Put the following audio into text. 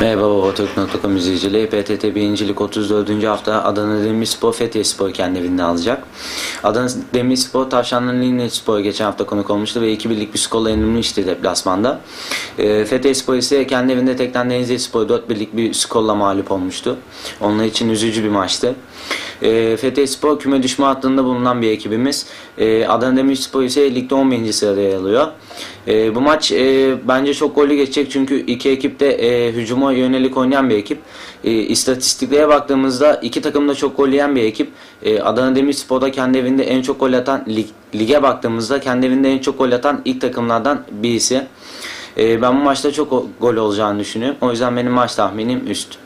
Merhaba Babatok.com izleyicileri. PTT 1. Lig 34. hafta Adana Demirspor Fethiye Spor kendi evinde alacak. Adana Demirspor Tavşanlı Linnet Spor geçen hafta konuk olmuştu ve 2-1'lik bir skorla yenilmişti deplasmanda. E, Fethiye Spor ise kendi evinde tekten Denizli Spor 4-1'lik bir skorla mağlup olmuştu. Onlar için üzücü bir maçtı. E, Fethiye Spor küme düşme hattında bulunan bir ekibimiz. E, Adana Demirspor ise ligde 11. sırada yer alıyor. E, bu maç e, bence çok gollü geçecek çünkü iki ekip de e, hücuma yönelik oynayan bir ekip. E, istatistiklere baktığımızda iki takım da çok gol yiyen bir ekip. E, Adana Demirspor'da kendi evinde en çok gol atan lig, lige baktığımızda kendi evinde en çok gol atan ilk takımlardan birisi. E, ben bu maçta çok gol olacağını düşünüyorum. O yüzden benim maç tahminim üst.